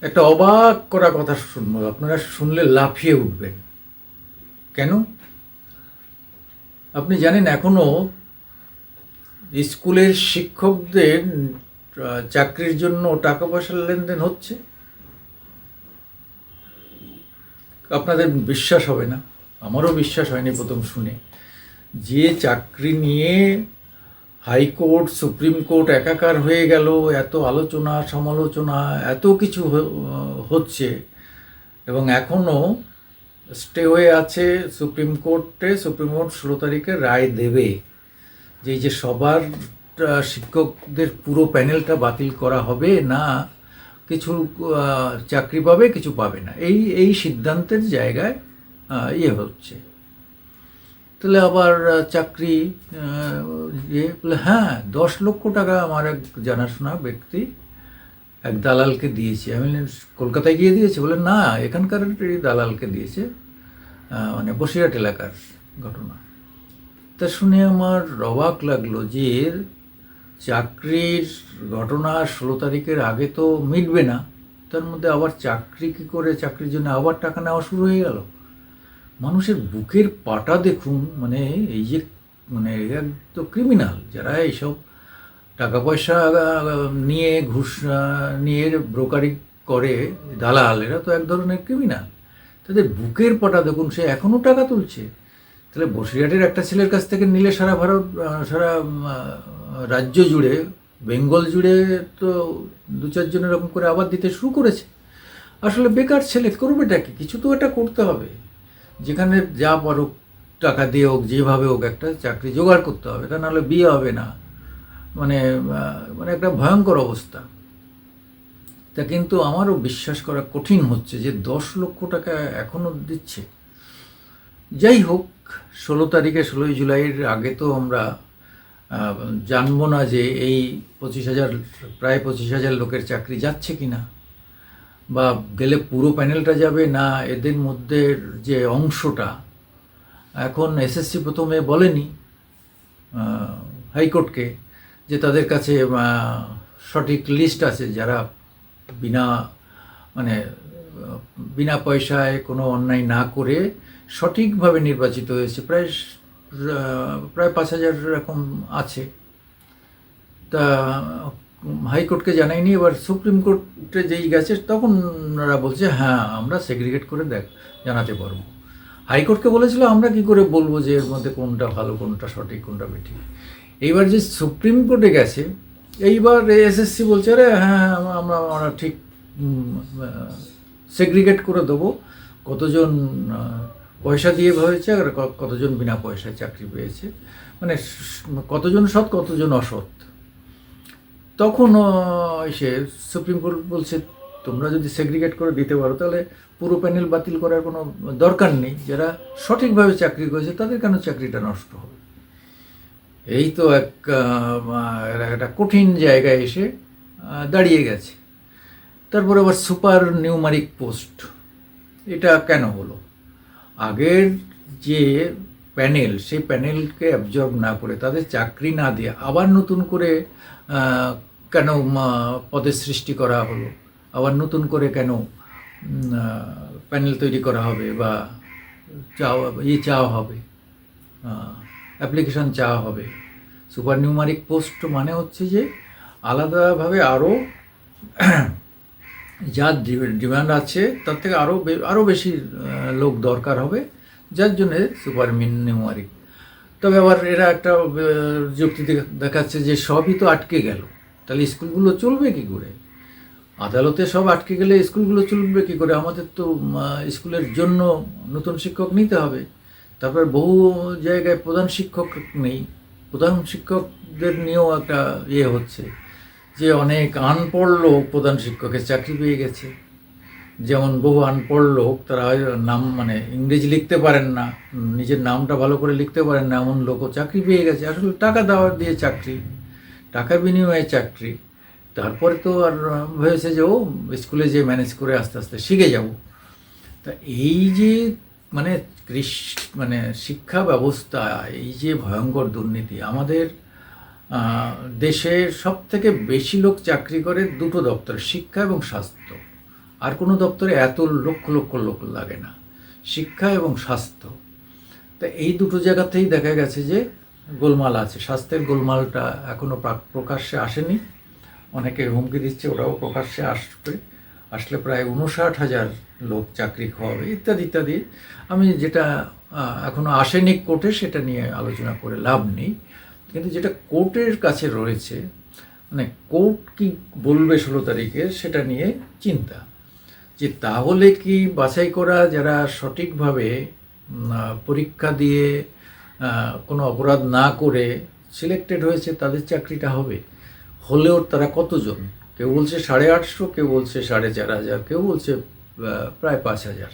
একটা অবাক করা কথা শুনব। আপনারা শুনলে লাফিয়ে উঠবেন। কেন? আপনি জানেন, এখনও স্কুলের শিক্ষকদের চাকরির জন্য টাকা পয়সার লেনদেন হচ্ছে? আপনাদের বিশ্বাস হবে না। আমারও বিশ্বাস হয়নি প্রথম শুনে। যে চাকরি নিয়ে হাইকোর্ট, সুপ্রিম কোর্ট একাকার হয়ে গেল, এত আলোচনা, সমালোচনা, এত কিছু হচ্ছে। এবং এখনও স্টে হয়ে আছে সুপ্রিম কোর্টে, সুপ্রিম কোর্ট ষোলো তারিখে রায় দেবে। যে যে সবার শিক্ষকদের পুরো প্যানেলটা বাতিল করা হবে না, কিছু চাকরি পাবে, কিছু পাবে না। এই এই সিদ্ধান্তের জায়গায় ইয়ে হচ্ছে। তাহলে আবার চাকরি আহ, ইয়ে হ্যাঁ দশ লক্ষ টাকা আমার এক জানাশোনা ব্যক্তি এক দালালকে দিয়েছে। আমি কলকাতায় গিয়ে দিয়েছে? বলে না এখানকার দালালকে দিয়েছে মানে বসিরহাট এলাকার ঘটনা। তা শুনে আমার অবাক লাগল যে চাকরির ঘটনা ষোলো তারিখের আগে তো মিটবে না। তার মধ্যে আবার চাকরি কী করে চাকরির জন্য আবার টাকা নেওয়া শুরু হয়ে গেল? মানুষের বুকের পাটা দেখুন মানে এই যে মানে তো ক্রিমিনাল যারা এইসব টাকা পয়সা নিয়ে ঘুষ নিয়ে ব্রোকারি করে দালাল, এরা তো এক ধরনের ক্রিমিনাল তাদের বুকের পাটা দেখুন, সে এখনও টাকা তুলছে। তাহলে বসিরহাটের একটা ছেলের কাছ থেকে নিলে সারা ভারত সারা রাজ্য জুড়ে, বেঙ্গল জুড়ে তো দু চারজন এরকম করে আবার দিতে শুরু করেছে। আসলে বেকার ছেলে, করবেটা কি? কিছু তো এটা করতে হবে। যেখানে যা পারুক, টাকা দিয়ে হোক, যেভাবে হোক একটা চাকরি জোগাড় করতে হবে। তা নাহলে বিয়ে হবে না। মানে মানে একটা ভয়ঙ্কর অবস্থা। তা কিন্তু আমারও বিশ্বাস করা কঠিন হচ্ছে যে দশ লক্ষ টাকা এখনও দিচ্ছে। যাই হোক, ষোলো তারিখে, ষোলোই জুলাইয়ের আগে তো আমরা জানব না যে এই পঁচিশ হাজার, প্রায় পঁচিশ হাজার লোকের চাকরি যাচ্ছে কি না বা গেলে পুরো প্যানেলটা যাবে না, এদের মধ্যে যে অংশটা, এখন এসএসসি প্রথমে বলেনি হাইকোর্টকে যে তাদের কাছে সঠিক লিস্ট আছে যারা বিনা মানে বিনা পয়সায় কোনো অন্যায় না করে সঠিকভাবে নির্বাচিত হয়েছে। প্রায় প্রায় পাঁচ হাজার এরকম আছে। তা হাইকোর্টকে জানাইনি, এবার সুপ্রিম কোর্টে যেই গেছে, তখন ওনারা বলছে হ্যাঁ আমরা সেগ্রিগেট করে দেখ, জানাতে পারব। হাইকোর্টকে বলেছিল, আমরা কি করে বলব যে এর মধ্যে কোনটা ভালো, কোনটা সঠিক, কোনটা বেঠিক? এইবার যে সুপ্রিম কোর্টে গেছে, এইবার এসএসসি বলছে, আরে হ্যাঁ আমরা আমরা ঠিক সেগ্রিগেট করে দেবো। কতজন পয়সা দিয়ে হয়েছে আর কতজন বিনা পয়সায় চাকরি পেয়েছে? মানে কতজন সৎ, কতজন অসৎ? তখন এসে সুপ্রিম কোর্ট বলছে, তোমরা যদি সেগ্রিগেট করে দিতে পারো, তাহলে পুরো প্যানেল বাতিল করার কোনো দরকার নেই। যারা সঠিকভাবে চাকরি করেছে, তাদের কেন চাকরিটা নষ্ট হবে? এই তো এক একটা কঠিন জায়গায় এসে দাঁড়িয়ে গেছে। তারপরে আবার সুপার নিউমারিক পোস্ট। এটা কেন হলো? আগের যে প্যানেল, সেই প্যানেলকে অ্যাবজর্ব না করে, তাদের চাকরি না দিয়ে আবার নতুন করে কেন পদের সৃষ্টি করা হলো? আবার নতুন করে কেন প্যানেল তৈরি করা হবে বা চাওয়া ইয়ে চাওয়া হবে? অ্যাপ্লিকেশন চাওয়া হবে। সুপার নিউমারিক পোস্ট মানে হচ্ছে যে আলাদাভাবে আরও যা ডিমান্ড আছে, তার থেকে আরও আরও বেশি লোক দরকার হবে, যার জন্য সুপার নিউমারিক তবে আবার এরা একটা যুক্তি দেখাচ্ছে যে সবই তো আটকে গেল। তাহলে স্কুলগুলো চলবে কি করে? আদালতে সব আটকে গেলে স্কুলগুলো চলবে কি করে? আমাদের তো স্কুলের জন্য নতুন শিক্ষক নিতে হবে। তারপর বহু জায়গায় প্রধান শিক্ষক নেই। প্রধান শিক্ষকদের নিয়েও একটা ইয়ে হচ্ছে যে অনেক আনপড় লোক প্রধান শিক্ষকের চাকরি পেয়ে গেছে। যেমন বহু আনপড় লোক, তারা নাম মানে ইংরেজি লিখতে পারেন না, নিজের নামটা ভালো করে লিখতে পারেন না, এমন লোকও চাকরি পেয়ে গেছে। আসলে টাকা দেওয়া দিয়ে চাকরি। টাকার বিনিময়ে চাকরি। তারপরে তো আর হয়েছে যে, ও স্কুলে যে ম্যানেজ করে আস্তে আস্তে শিখে যাব। তা এই যে মানে কৃষ মানে শিক্ষা ব্যবস্থা, এই যে ভয়ঙ্কর দুর্নীতি, আমাদের দেশে সব থেকে বেশি লোক চাকরি করে দুটো দপ্তর, শিক্ষা এবং স্বাস্থ্য। আর কোনো দপ্তরে এত লক্ষ লক্ষ লোক লাগে না। শিক্ষা এবং স্বাস্থ্য। তা এই দুটো জায়গাতেই দেখা গেছে যে গোলমাল আছে। স্বাস্থ্যের গোলমালটা এখনও প্রকাশ্যে আসেনি। অনেকে হুমকি দিচ্ছে, ওরাও প্রকাশ্যে আসবে। আসলে প্রায় উনষাট হাজার লোক চাকরি খোয়াবে, ইত্যাদি ইত্যাদি। আমি যেটা এখনও আসেনি কোর্টে, সেটা নিয়ে আলোচনা করে লাভ নেই। কিন্তু যেটা কোর্টের কাছে রয়েছে মানে কোর্ট কি বলবে ষোলো তারিখে, সেটা নিয়ে চিন্তা। যে তাহলে কি বাছাই করা, যারা সঠিকভাবে পরীক্ষা দিয়ে কোনো অপরাধ না করে সিলেক্টেড হয়েছে, তাদের চাকরিটা হবে। হলেও তারা কতজন? কেউ বলছে সাড়ে আটশো, কেউ বলছে সাড়ে চার হাজার, কেউ বলছে প্রায় পাঁচ হাজার।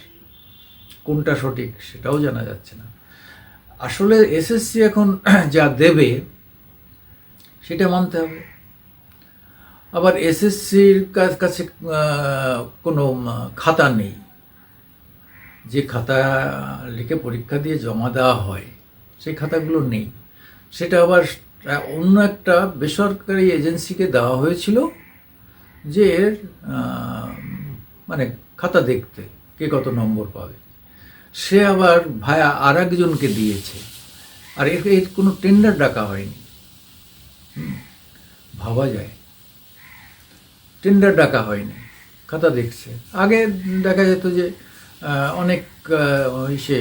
কোনটা সঠিক সেটাও জানা যাচ্ছে না। আসলে এসএসসি এখন যা দেবে, সেটা মানতে হবে। আবার এসএসসির কাছে কোনো খাতা নেই। যে খাতা লিখে পরীক্ষা দিয়ে জমা দেওয়া হয় সেই খাতাগুলো নেই। সেটা আবার অন্য একটা বেসরকারি এজেন্সিকে দেওয়া হয়েছিল যে মানে খাতা দেখতে কে কত নম্বর পাবে। সে আবার ভায়া আর একজনকে দিয়েছে। আর এর এর কোনো টেন্ডার ডাকা হয়নি। ভাবা যায়। টেন্ডার ডাকা হয়নি, খাতা দেখছে। আগে দেখা যেত যে অনেক ইসে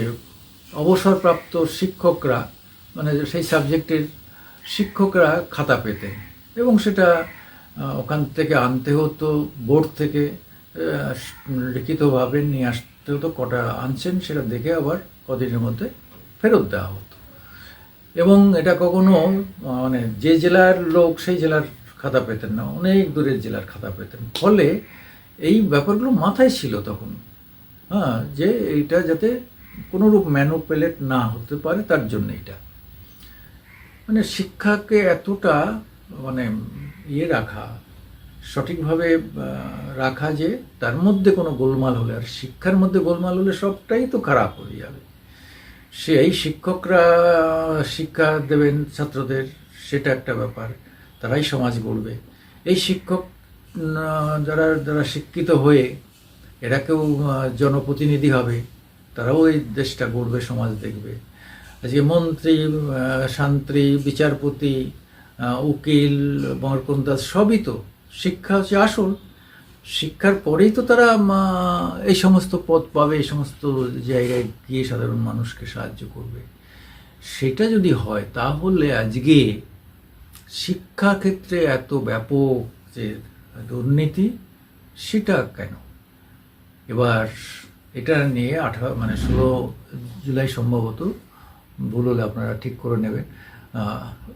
অবসরপ্রাপ্ত শিক্ষকরা মানে সেই সাবজেক্টের শিক্ষকরা খাতা পেতেন এবং সেটা ওখান থেকে আনতে হতো, বোর্ড থেকে লিখিতভাবে নিয়ে আসতে হতো, কটা আনছেন সেটা দেখে আবার কদিনের মধ্যে ফেরত দেওয়া হতো। এবং এটা কখনো মানে যে জেলার লোক সেই জেলার খাতা পেতেন না, অনেক দূরের জেলার খাতা পেতেন। ফলে এই ব্যাপারগুলো মাথায় ছিল তখন হ্যাঁ যে এইটা যাতে কোনোরূপ ম্যানোপেলেট না হতে পারে, তার জন্য এটা। মানে শিক্ষাকে এতটা মানে ইয়ে রাখা, সঠিকভাবে রাখা যে তার মধ্যে কোনো গোলমাল হলে, আর শিক্ষার মধ্যে গোলমাল হলে সবটাই তো খারাপ হয়ে যাবে। সেই শিক্ষকরা শিক্ষা দেবেন ছাত্রদের, সেটা একটা ব্যাপার, তারাই সমাজ গড়বে। এই শিক্ষক যারা যারা শিক্ষিত হয়ে, এরা কেউ জনপ্রতিনিধি হবে তারাও এই দেশটা গড়বে সমাজ দেখবে। আজকে মন্ত্রী শান্ত্রী, বিচারপতি উকিল মরকন্দাস সবই তো শিক্ষা হচ্ছে আসল। শিক্ষার পরেই তো তারা এই সমস্ত পদ পাবে, এই সমস্ত জায়গায় গিয়ে সাধারণ মানুষকে সাহায্য করবে। সেটা যদি হয়, তাহলে আজকে শিক্ষা ক্ষেত্রে এত ব্যাপক যে দুর্নীতি, সেটা কেন? এবার এটা নিয়ে আঠা মানে ষোলো জুলাই সম্ভবত, ভুল হলে আপনারা ঠিক করে নেবেন।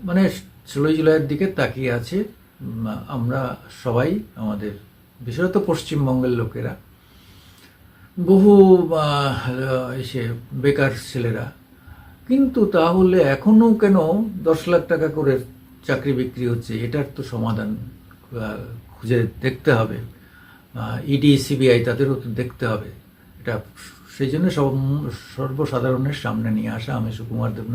মানে ষোলোই জুলাইয়ের দিকে তাকিয়ে আছে আমরা সবাই, আমাদের বিশেষত পশ্চিমবঙ্গের লোকেরা। বহু এসে বেকার ছেলেরা। কিন্তু তাহলে এখনও কেন দশ লাখ টাকা করে চাকরি বিক্রি হচ্ছে? এটার তো সমাধান খুঁজে দেখতে হবে। ইডি সিবিআই তাদেরও তো দেখতে হবে। এটা সেই জন্য সর্বসাধারণের সামনে নিয়ে আসা আমি সুকুমার দেবনাথ